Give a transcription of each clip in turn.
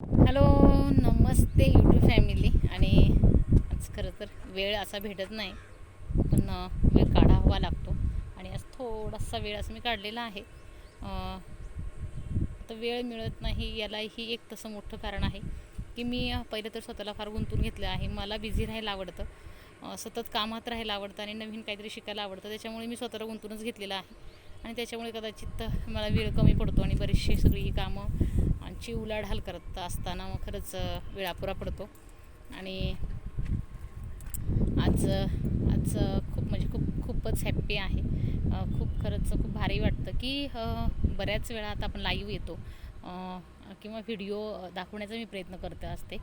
Hello नमस्ते YouTube family आणि आज खरं तर वेळ असा भेटत नाही पण वेळ काढावा लागतो. आणि आज थोडासा वेळ असं मी काढलेला आहे. तर आता वेळ मिळत नाही यालाही एक तसं मोठं कारण आहे की मी पहिलं तर स्वतःला फार गुंतून घेतलं आहे. मला बिझी राहायला आवडतं. सतत कामात राहायला आवडतं आणि नवीन काहीतरी शिकायला आवडतं. त्याच्यामुळे मी स्वतःला गुंतूनच घेतलेलं आहे. आणि त्याच्यामुळे कदाचित मला वेळ कमी पडतो आणि बरीचशी सगळी ही कामं ची उलाढाल करत असताना मग खरंच वेळापुरा पडतो. आणि आज आज खूप म्हणजे खूप खूपच हॅप्पी आहे. खूप खरंच खूप भारी वाटतं की बऱ्याच वेळा आता आपण लाईव्ह येतो. किंवा व्हिडिओ दाखवण्याचा मी प्रयत्न करते असते.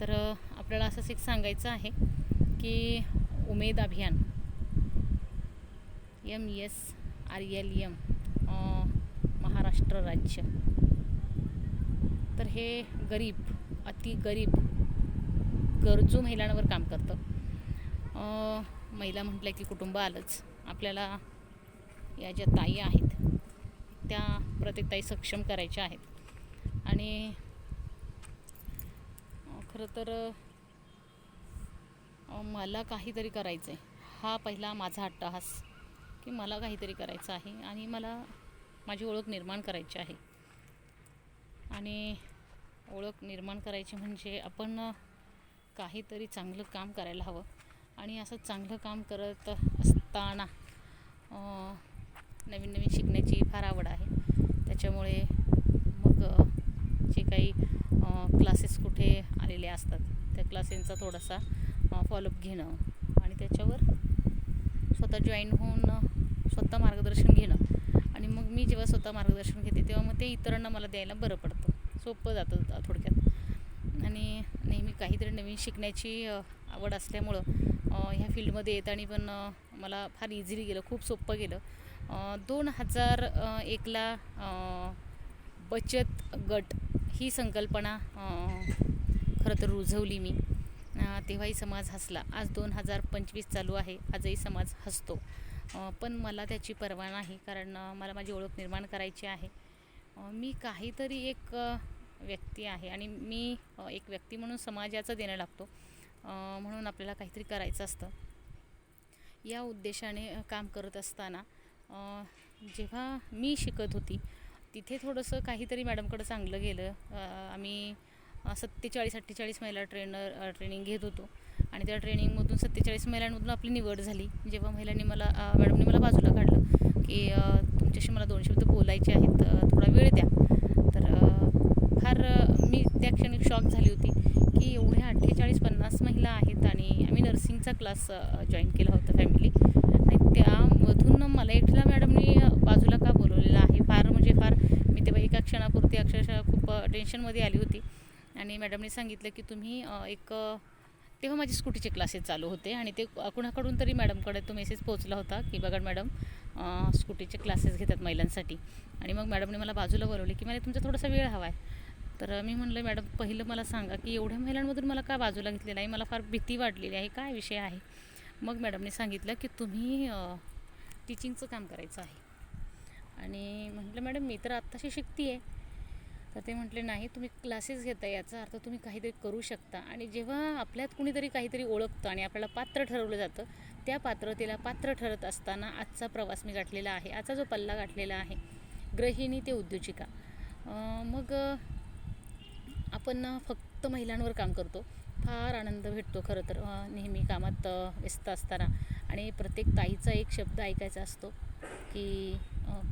तर आपल्याला असंच एक सांगायचं आहे की उमेद अभियान M S R L M Maharashtra राज्य. तर हे गरीब अति गरीब गरजू महिलांवर काम करतं. महिला म्हटलं की कुटुंब आलंच. आपल्याला या ज्या ताई आहेत त्या प्रत्येक ताई सक्षम करायच्या आहेत. आणि खरं तर मला काहीतरी करायचं आहे हा पहिला माझा अट्टहास की मला काहीतरी करायचं आहे आणि मला माझी ओळख निर्माण करायची आहे. आणि ओळख निर्माण करायची म्हणजे आपण काहीतरी चांगलं काम करायला हवं. आणि असं चांगलं काम करत असताना नवीन नवीन शिकण्याची फार आवड आहे. त्याच्यामुळे मग जे काही क्लासेस कुठे आलेले असतात त्या क्लासेसचा थोडासा फॉलोअप घेणं आणि त्याच्यावर स्वतः जॉईन होऊन स्वतः मार्गदर्शन घेणं. आणि मग मी जेव्हा स्वतः मार्गदर्शन घेते तेव्हा मग ते इतरांना मला द्यायला बरं पडतं. सोपं जातं थोडक्यात. आणि नेहमी काहीतरी नवीन शिकण्याची आवड असल्यामुळं ह्या फील्डमध्ये येताना पण मला फार इझिली गेलं खूप सोपं गेलं. दोन हजार एकला बचत गट ही संकल्पना खरं तर रुजवली मी. तेव्हाही समाज हसला. आज दोन हजार पंचवीस चालू आहे. आजही समाज हसतो. पण मला त्याची पर्वा नाही कारण मला माझी ओळख निर्माण करायची आहे. मी काहीतरी एक व्यक्ती आहे आणि मी एक व्यक्ती म्हणून समाजाचं देणं लागतो. म्हणून आपल्याला काहीतरी करायचं असतं. या उद्देशाने काम करत असताना जेव्हा मी शिकत होती तिथे थोडंसं काहीतरी मॅडमकडं चांगलं गेलं. आम्ही सत्तेचाळीस अठ्ठेचाळीस महिला ट्रेनर ट्रेनिंग घेत होतो. आणि त्या ट्रेनिंगमधून सत्तेचाळीस महिलांमधून आपली निवड झाली. जेव्हा महिलांनी मला मॅडमने मला बाजूला काढलं की तुमच्याशी मला दोन शब्द बोलायचे आहेत थोडा वेळ द्या. मी त्या क्षणी शॉक झाली होती की एवढ्या अठ्ठेचाळीस पन्नास महिला आहेत आणि आम्ही नर्सिंगचा क्लास जॉईन केला होता फॅमिली आणि त्यामधून मला एकटीला मॅडमनी बाजूला का बोलवलेलं आहे? फार म्हणजे फार मी तेव्हा एका क्षणापुरती अक्षरशः खूप टेन्शनमध्ये आली होती. आणि मॅडमने सांगितलं की तुम्ही एक तेव्हा माझे स्कूटीचे क्लासेस चालू होते आणि ते कुणाकडून तरी मॅडमकडे तो मेसेज पोहोचला होता की बघा मॅडम स्कूटीचे क्लासेस घेतात महिलांसाठी. आणि मग मॅडमने मला बाजूला बोलवले की मला तुमचा थोडासा वेळ हवा आहे तर मी म्हणलं मॅडम पहिलं मला सांगा की एवढ्या महिलांमधून मला का बाजूला घेतलेलं आहे मला फार भीती वाटलेली आहे. काय विषय आहे? मग मॅडमने सांगितलं की तुम्ही टीचिंगचं काम करायचं आहे. आणि म्हटलं मॅडम मी तर आत्ताशी शिकते आहे तर ते म्हटले नाही तुम्ही क्लासेस घेता याचा अर्थ तुम्ही काहीतरी करू शकता. आणि जेव्हा आपल्यात कुणीतरी काहीतरी ओळखतं आणि आपल्याला पात्र ठरवलं जातं त्या पात्रतेला पात्र ठरत असताना आजचा प्रवास मी गाठलेला आहे. आजचा जो पल्ला गाठलेला आहे गृहिणी ते उद्योजिका. मग आपण ना फक्त महिलांवर काम करतो. फार आनंद भेटतो खरं तर नेहमी कामात व्यस्त असताना. आणि प्रत्येक ताईचा एक शब्द ऐकायचा असतो की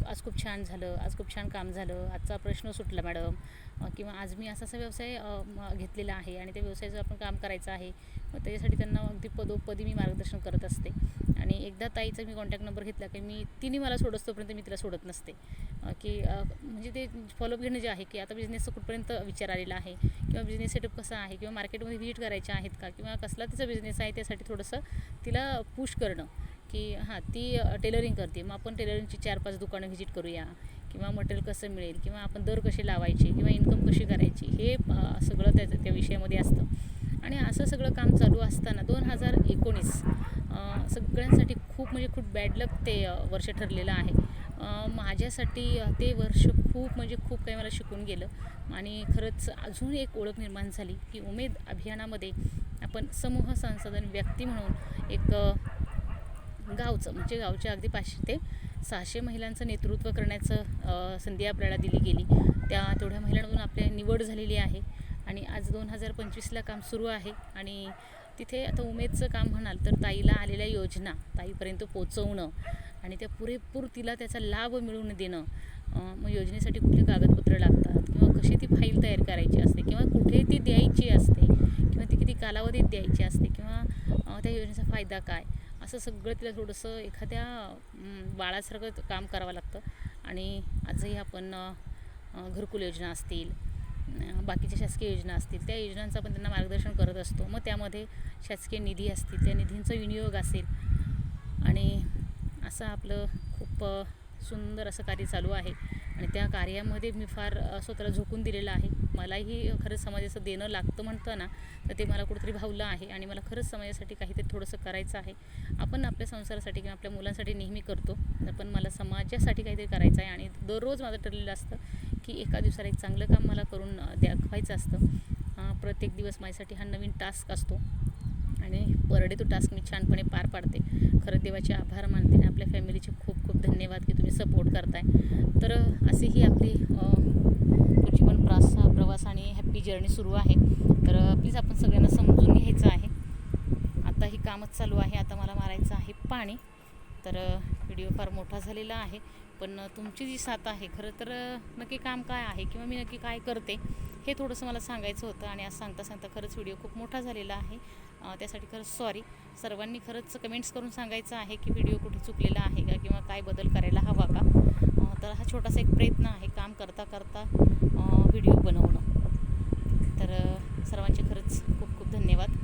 आज खूप छान झालं आज खूप छान काम झालं आजचा प्रश्न सुटला मॅडम. किंवा आज मी असा असा व्यवसाय घेतलेला आहे आणि त्या व्यवसायाचं आपण काम करायचं आहे मग त्याच्यासाठी त्यांना अगदी पदोपदी मी मार्गदर्शन करत असते. आणि एकदा ताईचा मी कॉन्टॅक्ट नंबर घेतला की मी तिने मला सोडत तोपर्यंत मी तिला सोडत नसते. की म्हणजे ते फॉलोअप घेणं जे आहे की आता बिझनेसचं कुठपर्यंत विचार आलेला आहे किंवा बिझनेस सेटअप कसा आहे किंवा मार्केटमध्ये व्हिजिट करायच्या आहेत का किंवा कसला तिचा बिझनेस आहे त्यासाठी थोडंसं तिला पुश करणं. की हां ती टेलरिंग करते. मग आपण टेलरिंगची चार पाच दुकानं व्हिजिट करूया. किंवा मटेरियल कसं मिळेल? किंवा आपण दर कसे लावायचे? किंवा इन्कम कशी करायची? हे सगळं त्या त्या विषयामध्ये असतं. आणि असं सगळं काम चालू असताना दोन हजार एकोणीस सगळ्यांसाठी खूप म्हणजे खूप बॅड लक ते वर्ष ठरलेलं आहे. माझ्यासाठी ते वर्ष खूप म्हणजे खूप काही मला शिकून गेलं. आणि खरंच अजून एक ओळख निर्माण झाली की उमेद अभियानामध्ये आपण समूह संसाधन व्यक्ती म्हणून एक गावचं म्हणजे गावच्या अगदी पाचशे ते सहाशे महिलांचं नेतृत्व करण्याचं संधी आपल्याला दिली गेली. त्या तेवढ्या महिलांमधून आपल्या निवड झालेली आहे. आणि आज दोन हजार पंचवीसला काम सुरू आहे. आणि तिथे आता उमेदचं काम म्हणाल तर ताईला आलेल्या योजना ताईपर्यंत पोचवणं आणि त्या पुरेपूर तिला त्याचा लाभ मिळवून देणं मग योजनेसाठी कुठले कागदपत्र लागतात किंवा कशी ती फाईल तयार करायची असते किंवा कुठे ती द्यायची असते किंवा ती किती कालावधीत द्यायची असते किंवा त्या योजनेचा फायदा काय? असं सगळं तिला थोडंसं एखाद्या बाळासारखं काम करावं लागतं. आणि आजही आपण घरकुल योजना असतील बाकीच्या शासकीय योजना असतील त्या योजनांचं आपण त्यांना मार्गदर्शन करत असतो. मग त्यामध्ये शासकीय निधी असतील त्या निधींचा विनियोग असेल. आणि असं आपलं खूप सुंदर असं कार्य चालू आहे. आणि त्या कार्यामध्ये मी फार स्वतःला झोकून दिलेलं आहे. मलाही खरंच समाजाचं देणं लागतं म्हणतं ना तर ते मला कुठेतरी भावलं आहे आणि मला खरंच समाजासाठी काहीतरी थोडंसं करायचं आहे. आपण आपल्या संसारासाठी किंवा आपल्या मुलांसाठी नेहमी करतो पण मला समाजासाठी काहीतरी करायचं आहे आणि दररोज माझं ठरलेलं असतं की एका दिवसाला एक चांगलं काम मला करून दाखवायचं असतं. प्रत्येक दिवस माझ्यासाठी हा नवीन टास्क असतो. आणि परडे तो टास्क मी छानपणे पार पाडते. खरं देवाचे आभार मानते आणि आपल्या फॅमिलीचे खूप खूप धन्यवाद की तुम्ही सपोर्ट करताय. तर अशी ही आपली अ, पण प्रास प्रवास आणि हॅप्पी जर्नी सुरू आहे. तर प्लीज आपण सगळ्यांना समजून घ्यायचं आहे. आता ही कामच चालू आहे. आता मला मारायचं आहे पाणी. तर व्हिडिओ फार मोठा झालेला आहे. पण तुमची जी साथ आहे खरं तर नक्की काम काय आहे किंवा मी नक्की काय करते हे थोडंसं मला सांगायचं होतं आणि आज सांगता सांगता खरंच व्हिडिओ खूप मोठा झालेला आहे. त्यासाठी खरंच सॉरी सर्वांनी खरंच कमेंट्स करून सांगायचं आहे की व्हिडिओ कुठे चुकलेला आहे का किंवा काय बदल करायला हवा का. तर हा छोटासा एक प्रयत्न आहे काम करता करता व्हिडिओ बनवणं. तर सर्वांचे खरंच खूप खूप धन्यवाद.